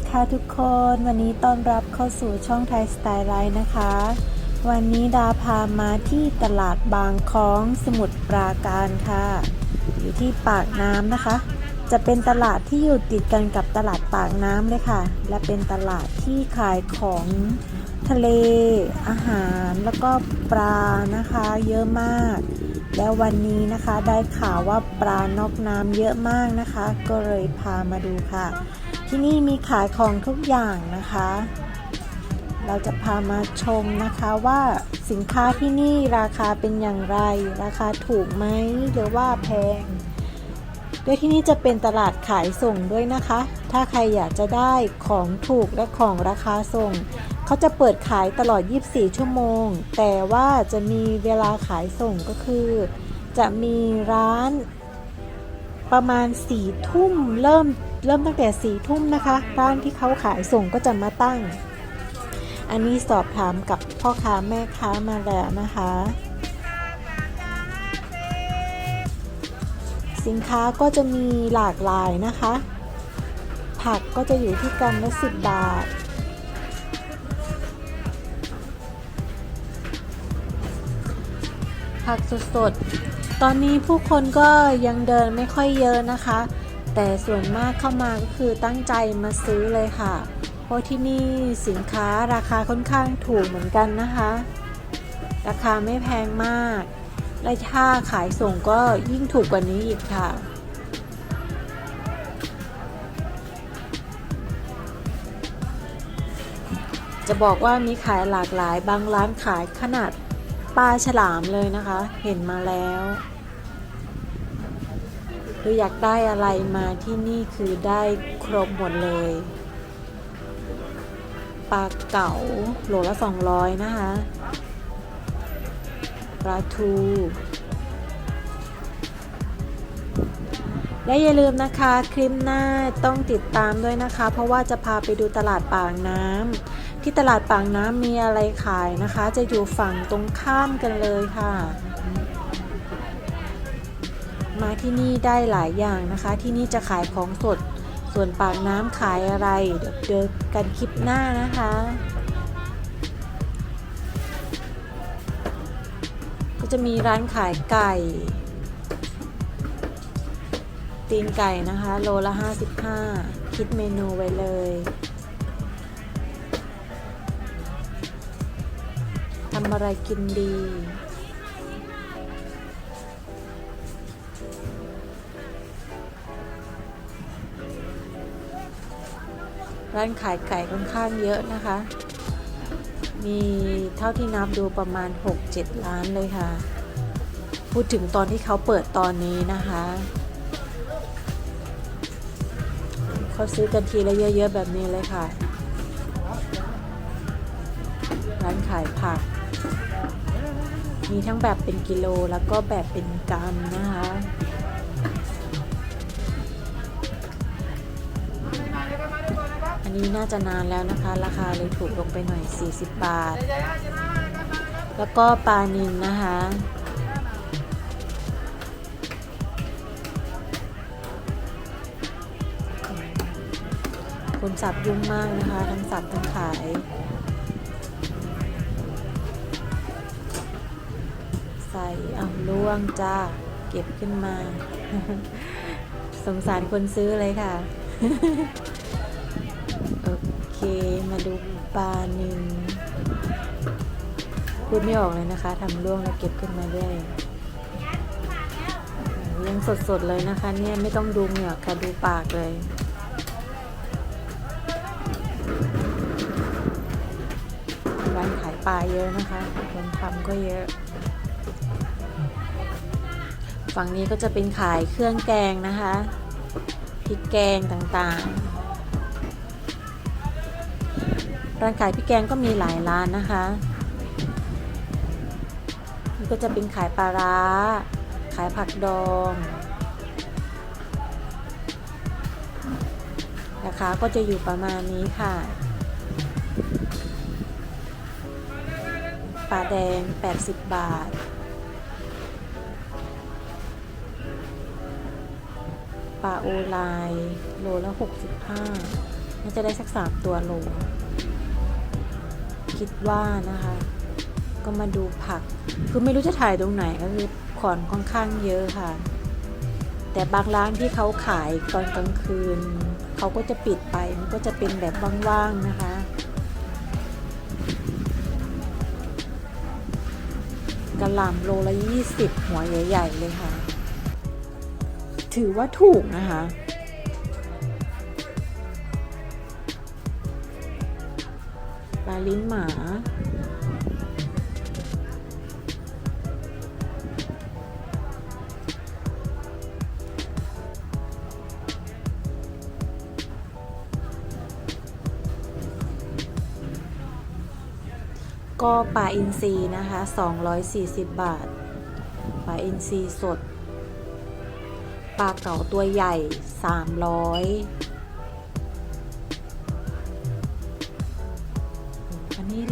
ดีค่ะทุกคนวันนี้ต้อนรับเข้าสู่ช่องไทยสไตล์ไลน์นะคะ วันนี้ดาพามาที่ตลาดบางคล้องสมุทรปราการค่ะ อยู่ที่ปากน้ำนะคะ จะเป็นตลาดที่อยู่ติดกันกับตลาดปากน้ำเลยค่ะ และเป็นตลาดที่ขายของทะเล อาหารแล้วก็ปลานะคะ เยอะมาก แล้ววันนี้นะคะได้ข่าวว่าปลานอกน้ำเยอะมากนะคะ ก็เลยพามาดูค่ะ ที่นี่มีขายของทุกอย่างนะคะ เราจะพามาชมนะคะว่าสินค้าที่นี่ราคาเป็นอย่างไร ราคาถูกไหมหรือว่าแพงโดยที่นี่จะเป็นตลาดขายส่งด้วยนะคะ ถ้าใครอยากจะได้ของถูกและของราคาส่ง เขาจะเปิดขายตลอด 24 ชั่วโมง แต่ว่าจะมีเวลาขายส่งก็คือ จะมีร้าน ประมาณ4ี่ทุ่มเริ่มเริ่มตั้งแต่4ี่ทุ่มนะคะ ร้านที่เขาขายส่งก็จะมาตั้ง อันนี้สอบถามกับพ่อค้าแม่ค้ามาแล้วนะคะ สินค้าก็จะมีหลากหลายนะคะ ผักก็จะอยู่ที่กรัมละ10บาทผักสดๆ ตอนนี้ผู้คนก็ยังเดินไม่ค่อยเยอะนะคะ แต่ส่วนมากเข้ามาก็คือตั้งใจมาซื้อเลยค่ะ เพราะที่นี่สินค้าราคาค่อนข้างถูกเหมือนกันนะคะ ราคาไม่แพงมาก และถ้าขายส่งก็ยิ่งถูกกว่านี้อีกค่ะจะบอกว่ามีขายหลากหลายบางร้านขายขนาด ปลาฉลามเลยนะคะ เห็นมาแล้วหรืออยากได้อะไรมาที่นี่คือได้ครบหมดเลย ปลาเก๋าโหลละ 200 นะคะ ปลาทู และอย่าลืมนะคะคลิปหน้าต้องติดตามด้วยนะคะ เพราะว่าจะพาไปดูตลาดปากน้ำที่ตลาดปากน้ำมีอะไรขายนะคะ จะอยู่ฝั่งตรงข้ามกันเลยค่ะ มาที่นี่ได้หลายอย่างนะคะ ที่นี่จะขายของสด ส่วนปากน้ำขายอะไรเดี๋ยวเจอกันคลิปหน้านะคะก็จะมีร้านขายไก่ ตีนไก่นะคะ โลละ 55 คิดเมนูไว้เลยทำอะไรกินดี ร้านขายไก่ค่อนข้างเยอะนะคะ มีเท่าที่นับดูประมาณ 6-7 ล้านเลยค่ะ พูดถึงตอนที่เขาเปิดตอนนี้นะคะ เขาซื้อกันทีละเยอะๆแบบนี้เลยค่ะ ร้านขายผัก มีทั้งแบบเป็นกิโลแล้วก็แบบเป็นกรัมนะคะอันนี้น่าจะนานแล้วนะคะ ราคาเลยถูกลงไปหน่อย 40 บาท แล้วก็ปลานินนะคะ คนสับยุ่งมากนะคะ ทั้งสับทั้งขายใส่เอาล่วงจ้า เก็บขึ้นมา สงสารคนซื้อเลยค่ะ โอเค มาดูปลานินพูดไม่ออกเลยนะคะทำล่วงแล้วเก็บขึ้นมาด้วยยังสดๆเลยนะคะ เนี่ยไม่ต้องดูเหงือกค่ะดูปากเลย ลาเยอะนะคะคนทำก็เยอะ ฝั่งนี้ก็จะเป็นขายเครื่องแกงนะคะพริกแกงต่างๆร้านขายพริกแกงก็มีหลายร้านนะคะนี่ก็จะเป็นขายปลาร้า ขายผักดองราคาก็จะอยู่ประมาณนี้ค่ะ แดง 80 บาท ปลาโอลายโลละ65 น่าจะได้สักสามตัวโล คิดว่านะคะ ก็มาดูผัก คือไม่รู้จะถ่ายตรงไหนก็คือขอนค่อนข้างเยอะค่ะ แต่บางร้านที่เขาขายตอนกลางคืน เขาก็จะปิดไป มันก็จะเป็นแบบว่างๆนะคะ กระหล่ำโลละ20หัวใหญ่ๆเลยค่ะ ถือว่าถูกนะคะ ปลาลิ้นหมา ก็ปลาอินทรีนะคะ 240 บาท ปลาอินทรีสด ปลาเก๋าตัวใหญ่ 300 อันนี้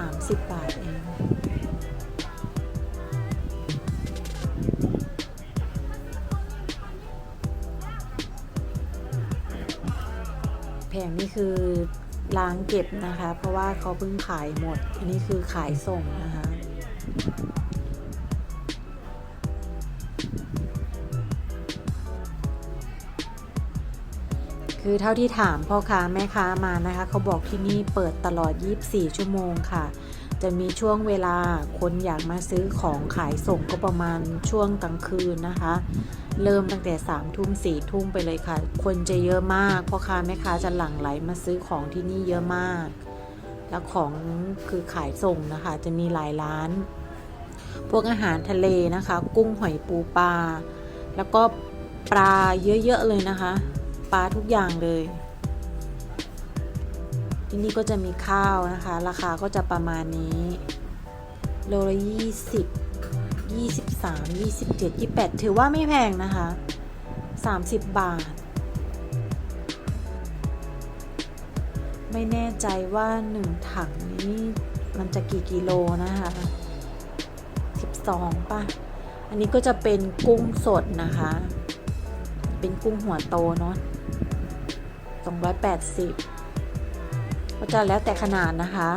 130 บาทเองแผงนี่คือ ล้างเก็บนะคะ เพราะว่าเขาเพิ่งขายหมด อันนี้คือขายส่งนะคะคือเท่าที่ถามพ่อค้าแม่ค้ามานะคะ เขาบอกที่นี่เปิดตลอด 24 ชั่วโมงค่ะ จะมีช่วงเวลาคนอยากมาซื้อของขายส่งก็ประมาณช่วงกลางคืนนะคะ เริ่มตั้งแต่3ามทุ่มสี่ทุ่มไปเลยค่ะ คนจะเยอะมากพ่อค้าแม่ค้าจะหลั่งไหลมาซื้อของที่นี่เยอะมาก แล้วของคือขายส่งนะคะ จะมีหลายร้าน พวกอาหารทะเลนะคะ กุ้งหอยปูปลาแล้วก็ปลาเยอะๆเลยนะคะ ปลาทุกอย่างเลย ที่นี่ก็จะมีข้าวนะคะ ราคาก็จะประมาณนี้โลละยี่สิบ23 27 28ถือว่าไม่แพงนะคะ30บาท ไม่แน่ใจว่า1ถังนี้มันจะกี่กิโลนะคะ12ป่ะ อันนี้ก็จะเป็นกุ้งสดนะคะ เป็นกุ้งหัวโตเนาะ280 ก็จะแล้วแต่ขนาดนะคะ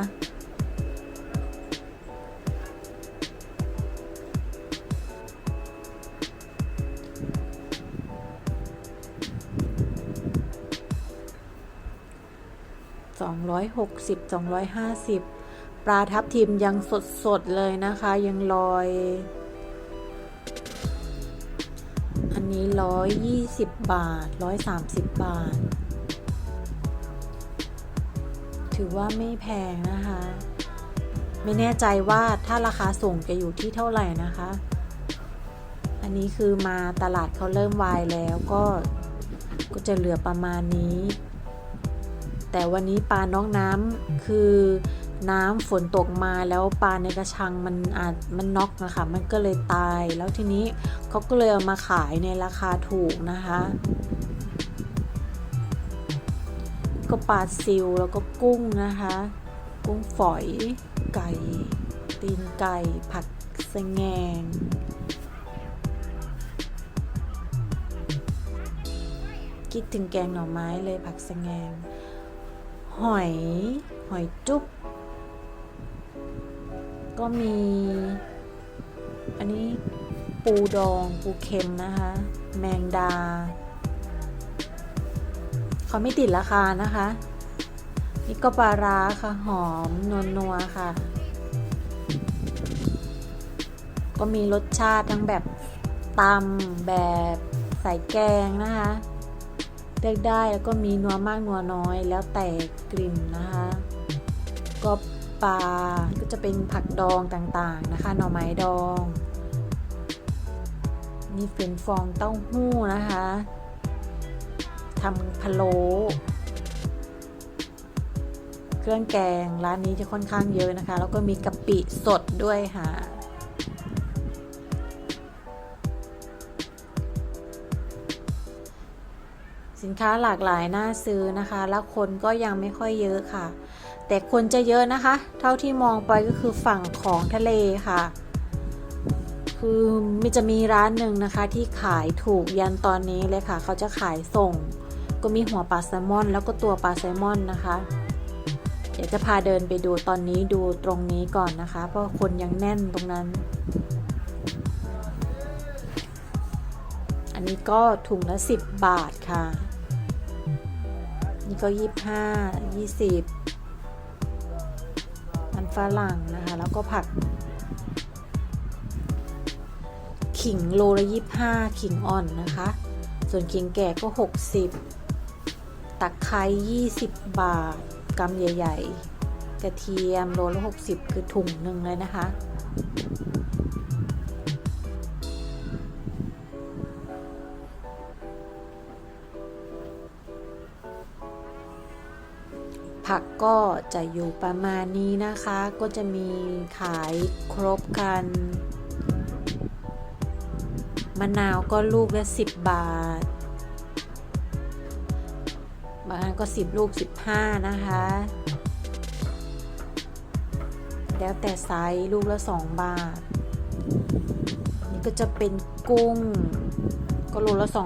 260 250 ปลาทับทิมยังสดๆเลยนะคะ ยังลอย อันนี้ 120 บาท 130 บาท ถือว่าไม่แพงนะคะ ไม่แน่ใจว่าถ้าราคาส่งจะอยู่ที่เท่าไหร่นะคะ อันนี้คือมาตลาดเขาเริ่มวายแล้วก็ก็จะเหลือประมาณนี้ แต่วันนี้ปลาน้องน้ำคือน้ำฝนตกมาแล้วปลาในกระชังมันอาจมันน็อกนะคะ มันก็เลยตายแล้วทีนี้เขาก็เลยเอามาขายในราคาถูกนะคะ ก็ปลาซิลแล้วก็กุ้งนะคะ กุ้งฝอยไก่ ตีนไก่ ผัดสะแงงคิดถึงแกงหน่อไม้เลยผักสะแงง หอย หอยจุ๊บ ก็มี อันนี้ปูดอง ปูเค็มนะคะ แมงดา เขาไม่ติดราคานะคะ นี่ก็ปลาร้าค่ะหอมนวลนัวๆค่ะ ก็มีรสชาติทั้งแบบตำแบบใส่แกงนะคะเลือกได้แล้วก็มีนัวมากนัวน้อยแล้วแต่กลิ่นนะคะ ก็ปลาก็จะเป็นผักดองต่างๆนะคะ หน่อไม้ดอง นี่เป็นฟองเต้าหู้นะคะ ทำพะโล้เครื่องแกงร้านนี้จะค่อนข้างเยอะนะคะ แล้วก็มีกะปิสดด้วยค่ะ สินค้าหลากหลายน่าซื้อนะคะ แล้วคนก็ยังไม่ค่อยเยอะค่ะ แต่คนจะเยอะนะคะ เท่าที่มองไปก็คือฝั่งของทะเลค่ะ คือมันจะมีร้านหนึ่งนะคะที่ขายถูกยันตอนนี้เลยค่ะ เขาจะขายส่ง ก็มีหัวปลาแซลมอน แล้วก็ตัวปลาแซลมอนนะคะ เดี๋ยวจะพาเดินไปดูตอนนี้ดูตรงนี้ก่อนนะคะ เพราะคนยังแน่นตรงนั้น อันนี้ก็ถุงละ 10 บาทค่ะ นี่ก็ 25 20มันฝรั่งนะคะ แล้วก็ผักขิงโลละ25ขิงอ่อนนะคะ ส่วนขิงแก่ก็ 60 ตะไคร้20 บาทกำใหญ่ ๆ กระเทียมโลละ60 คือถุงหนึ่งเลยนะคะ ผักก็จะอยู่ประมาณนี้นะคะ ก็จะมีขายครบกันมะนาวก็ลูกละ 10 บาท บางอันก็ 10 ลูก 15 นะคะ แล้วแต่ไซส์ลูกละ 2 บาท นี่ก็จะเป็นกุ้ง ก็โลละ 220 200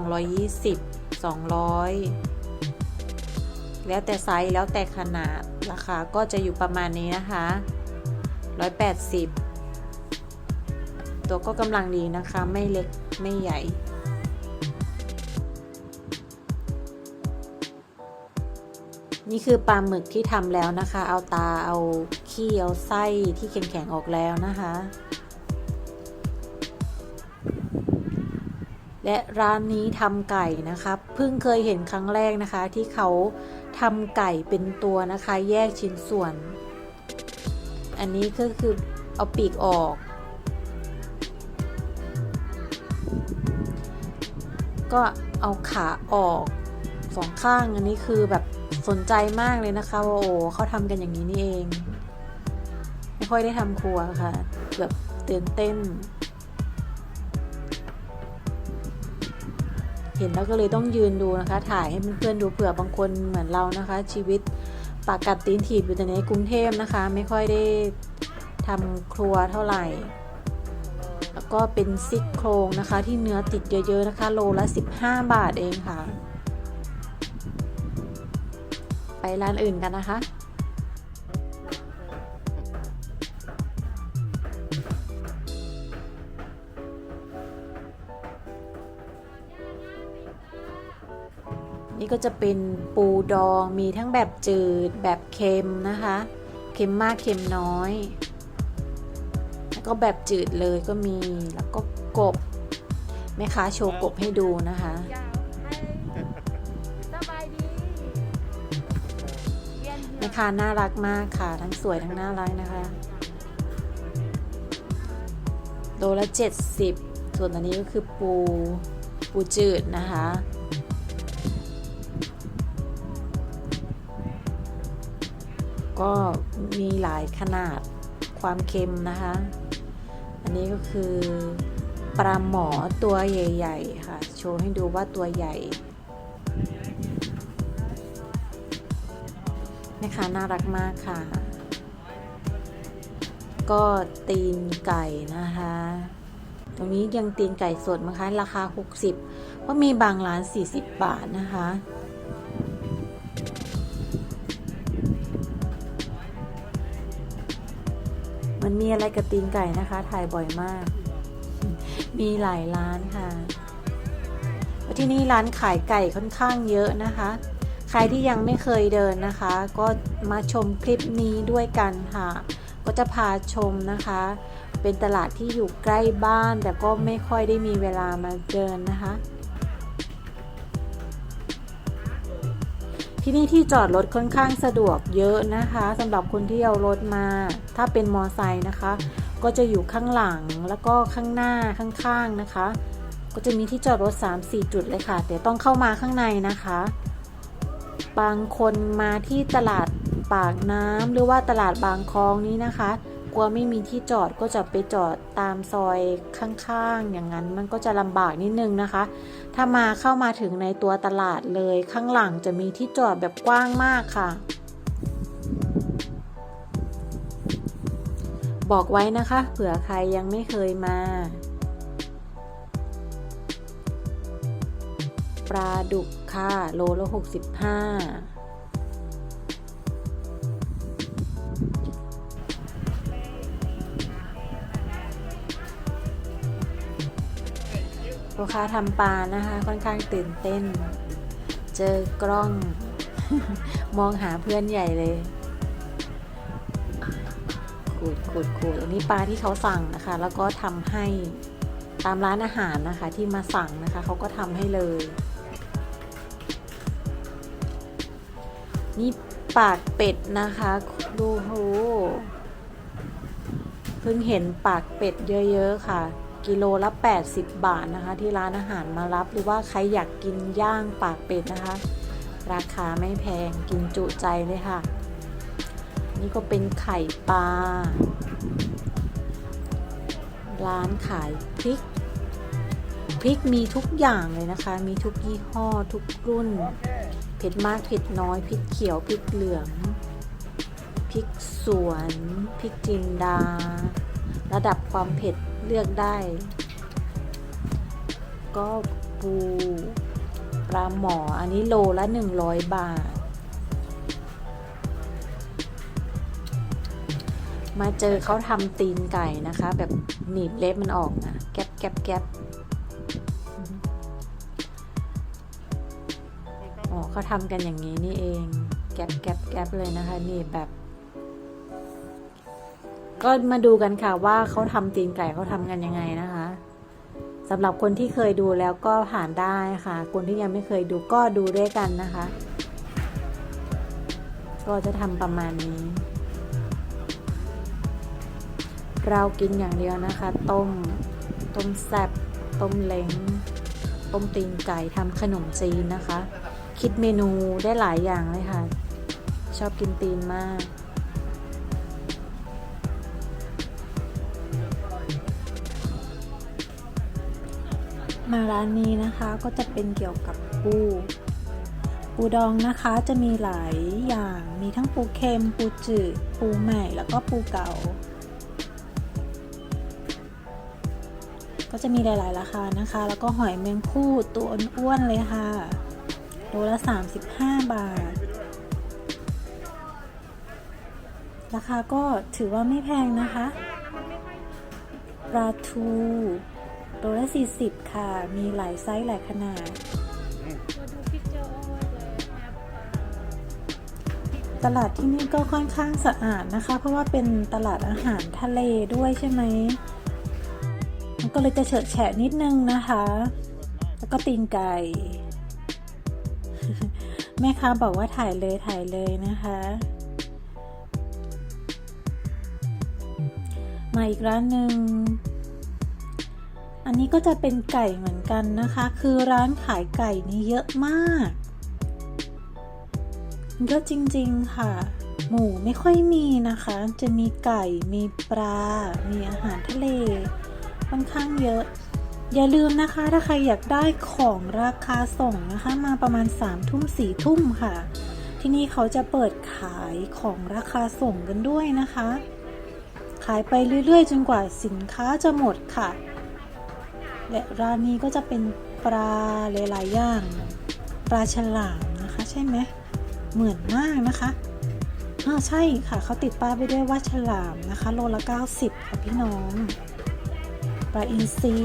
แล้วแต่ไซส์แล้วแต่ขนาดราคาก็จะอยู่ประมาณนี้นะคะ 180 ตัวก็กำลังดีนะคะไม่เล็กไม่ใหญ่ นี่คือปลาหมึกที่ทำแล้วนะคะ เอาตาเอาขี้เอาไส้ที่แข็งๆออกแล้วนะคะ และร้านนี้ทำไก่นะคะเพิ่งเคยเห็นครั้งแรกนะคะ ที่เขาทำไก่เป็นตัวนะคะ แยกชิ้นส่วน อันนี้ก็คือเอาปีกออก ก็เอาขาออกสองข้างอันนี้คือแบบ สนใจมากเลยนะคะว่าโอ้เขาทำกันอย่างนี้นี่เอง ไม่ค่อยได้ทำครัวค่ะ แบบตื่นเต้น เห็นแล้วก็เลยต้องยืนดูนะคะ ถ่ายให้เพื่อนๆดูเผื่อบางคนเหมือนเรานะคะ ชีวิตปากกัดตีนถีบอยู่แต่ในกรุงเทพนะคะ ไม่ค่อยได้ทำครัวเท่าไหร่ แล้วก็เป็นซิกโครงนะคะ ที่เนื้อติดเยอะๆนะคะ โลละ 15 บาทเองค่ะ ร้านอื่นกันนะคะ นี่ก็จะเป็นปูดองมีทั้งแบบจืดแบบเค็มนะคะ เค็มมากเค็มน้อย แล้วก็แบบจืดเลยก็มีแล้วก็กบแม่ค้าโชว์กบให้ดูนะคะ นแม่ค้าน่ารักมากค่ะ ทั้งสวยทั้งน่ารักนะคะโลละ70 ส่วนอันนี้ก็คือปูปูจืดนะคะ ก็มีหลายขนาดความเค็มนะคะ อันนี้ก็คือปลาหมอตัวใหญ่ ๆ ค่ะ โชว์ให้ดูว่าตัวใหญ่ แม่ค้าน่ารักมากค่ะ ก็ตีนไก่นะคะ ตรงนี้ยังตีนไก่สดนะคะ ราคา 60 ก็มีบางร้าน 40 บาทนะคะมันมีอะไรกับตีนไก่นะคะ ถ่ายบ่อยมาก มีหลายร้านค่ะที่นี่ร้านขายไก่ค่อนข้างเยอะนะคะ รที่ยังไม่เคยเดินนะคะ ก็มาชมคลิปนี้ด้วยกันค่ะ ก็จะพาชมนะคะ เป็นตลาดที่อยู่ใกล้บ้าน แต่ก็ไม่ค่อยได้มีเวลามาเดินนะคะ ที่นี่ที่จอดรถค่อนข้างสะดวกเยอะนะคะสำหรับคนที่เอารถมา ถ้าเป็นมอไซค์นะคะ ก็จะอยู่ข้างหลังแล้วก็ข้างหน้าข้างๆนะคะ ก็จะมีที่จอดรถ 3-4 จุดเลยค่ะแต่ต้องเข้ามาข้างในนะคะ บางคนมาที่ตลาดปากน้ำหรือว่าตลาดบางคลองนี้นะคะ กลัวไม่มีที่จอดก็จะไปจอดตามซอยข้างๆ อย่างนั้นมันก็จะลำบากนิดนึงนะคะ ถ้ามาเข้ามาถึงในตัวตลาดเลยข้างหลังจะมีที่จอดแบบกว้างมากค่ะบอกไว้นะคะเผื่อใครยังไม่เคยมา ปลาดุก ค่ะ โลละหกสิบห้าลูกค้าทำปลานะคะ ค่อนข้างตื่นเต้น เจอกล้อง มองหาเพื่อนใหญ่เลยขูดขูดขูดอันนี้ปลาที่เขาสั่งนะคะ แล้วก็ทำให้ตามร้านอาหารนะคะที่มาสั่งนะคะ เขาก็ทำให้เลย นี่ปากเป็ดนะคะ ดูโหเพิ่งเห็นปากเป็ดเยอะ ๆ ค่ะ กิโลละ 80 บาทนะคะ ที่ร้านอาหารมารับหรือว่าใครอยากกินย่างปากเป็ดนะคะ ราคาไม่แพงกินจุใจเลยค่ะ นี่ก็เป็นไข่ปลาร้านขายพริกพริกมีทุกอย่างเลยนะคะ มีทุกยี่ห้อทุกรุ่น เผ็ดมากเผ็ดน้อยพริกเขียวพริกเหลืองพริกสวนพริกจินดา ระดับความเผ็ดเลือกได้ ก็ปูปลาหมออันนี้โลละ 100 บาท มาเจอเขาทำตีนไก่นะคะ แบบหนีบเล็บมันออกนะแก๊บแก๊บแก๊บ เขาทำกันอย่างนี้นี่เอง แก๊บแก๊บแก๊บเลยนะคะ นี่แบบ ก็มาดูกันค่ะว่าเขาทำตีนไก่เขาทำกันยังไงนะคะสำหรับคนที่เคยดูแล้วก็ผ่านได้ค่ะ คนที่ยังไม่เคยดูก็ดูด้วยกันนะคะ ก็จะทำประมาณนี้ เรากินอย่างเดียวนะคะ ต้ม ต้มแซบต้มเล้งต้มตีนไก่ทำขนมจีนนะคะ คิดเมนูได้หลายอย่างเลยค่ะ ชอบกินตีนมาก มาร้านนี้นะคะก็จะเป็นเกี่ยวกับปูปูดองนะคะจะมีหลายอย่างมีทั้งปูเค็ม ปูจืดปูใหม่แล้วก็ปูเก่า ก็จะมีหลายๆราคานะคะ แล้วก็หอยแมงคู่ตัวอ้วนๆเลยค่ะ ลละ 35 บาท ราคาก็ถือว่าไม่แพงนะคะ ปลาทูโลละ 40 ค่ะ มีหลายไซส์หลายขนาด ตลาดที่นี่ก็ค่อนข้างสะอาดนะคะ เพราะว่าเป็นตลาดอาหารทะเลด้วยใช่ไหมมันก็เลยจะเฉอะแฉะนิดนึงนะคะ แล้วก็ตีนไก่ แม่ค้าบอกว่าถ่ายเลยถ่ายเลยนะคะ มาอีกร้านหนึ่ง อันนี้ก็จะเป็นไก่เหมือนกันนะคะ คือร้านขายไก่นี่เยอะมากเยอะจริง ๆ ค่ะ หมูไม่ค่อยมีนะคะ จะมีไก่ มีปลา มีอาหารทะเล ค่อนข้างเยอะ อย่าลืมนะคะถ้าใครอยากได้ของราคาส่งนะคะมาประมาณ3ามทุ่มสี่ทุ่มค่ะ ที่นี่เขาจะเปิดขายของราคาส่งกันด้วยนะคะ ขายไปเรื่อยๆ จนกว่าสินค้าจะหมดค่ะ และร้านนี้ก็จะเป็นปลาหลายๆอย่างปลาฉลามนะคะ ใช่ไหมเหมือนมากนะคะอ่าใช่ค่ะเขาติดป้ายไปด้วยว่าฉลามนะคะ โลละ 90 ค่ะพี่น้องปลาอินทรี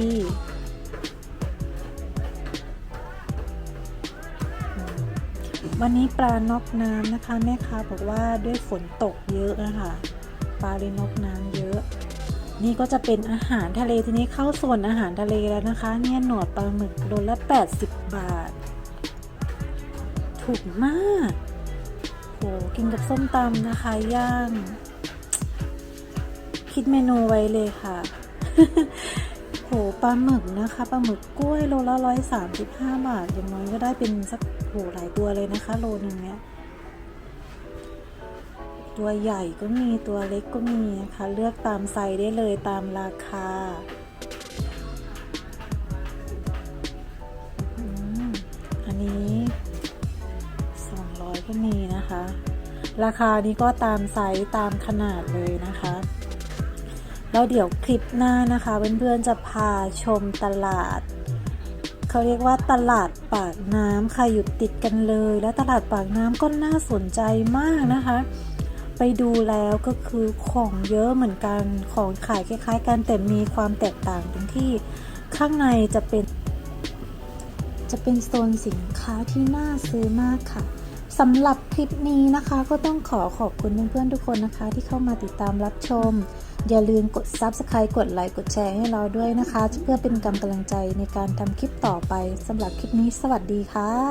วันนี้ปลานอกน้ำนะคะแม่ค้าบอกว่าด้วยฝนตกเยอะนะคะปลาเลยนอกน้ำเยอะ นี่ก็จะเป็นอาหารทะเลทีนี้เข้าโซนอาหารทะเลแล้วนะคะ เนี่ยหนวดปลาหมึกโลละ 80 บาท ถูกมากโหกินกับส้มตำนะคะย่าง คิดเมนูไว้เลยค่ะ หปลาหมึกนะคะปลาหมึกกล้วยโลละร้อยสามสิบห้าบาท อย่างน้อยก็ได้เป็นสักโหหลายตัวเลยนะคะ โลนึงเนี้ยตัวใหญ่ก็มีตัวเล็กก็มีนะคะ เลือกตามไซส์ได้เลยตามราคาอันนี้200ก็มีนะคะ ราคานี้ก็ตามไซส์ตามขนาดเลยนะคะ แล้วเดี๋ยวคลิปหน้านะคะเพื่อนๆจะพาชมตลาดเขาเรียกว่าตลาดปากน้ำค่ะอยู่ติดกันเลย และตลาดปากน้ำก็น่าสนใจมากนะคะ ไปดูแล้วก็คือของเยอะเหมือนกันของขายคล้าย ๆ กันแต่มีความแตกต่างตรงที่ข้างในจะเป็น จะเป็นโซนสินค้าที่น่าซื้อมากค่ะสำหรับคลิปนี้นะคะ ก็ต้องขอขอบคุณเพื่อนๆทุกคนนะคะ ที่เข้ามาติดตามรับชม อย่าลืมกด Subscribe กดไลค์กดแชร์ให้เราด้วยนะคะ เพื่อเป็นกำลังใจในการทำคลิปต่อไปสำหรับคลิปนี้สวัสดีค่ะ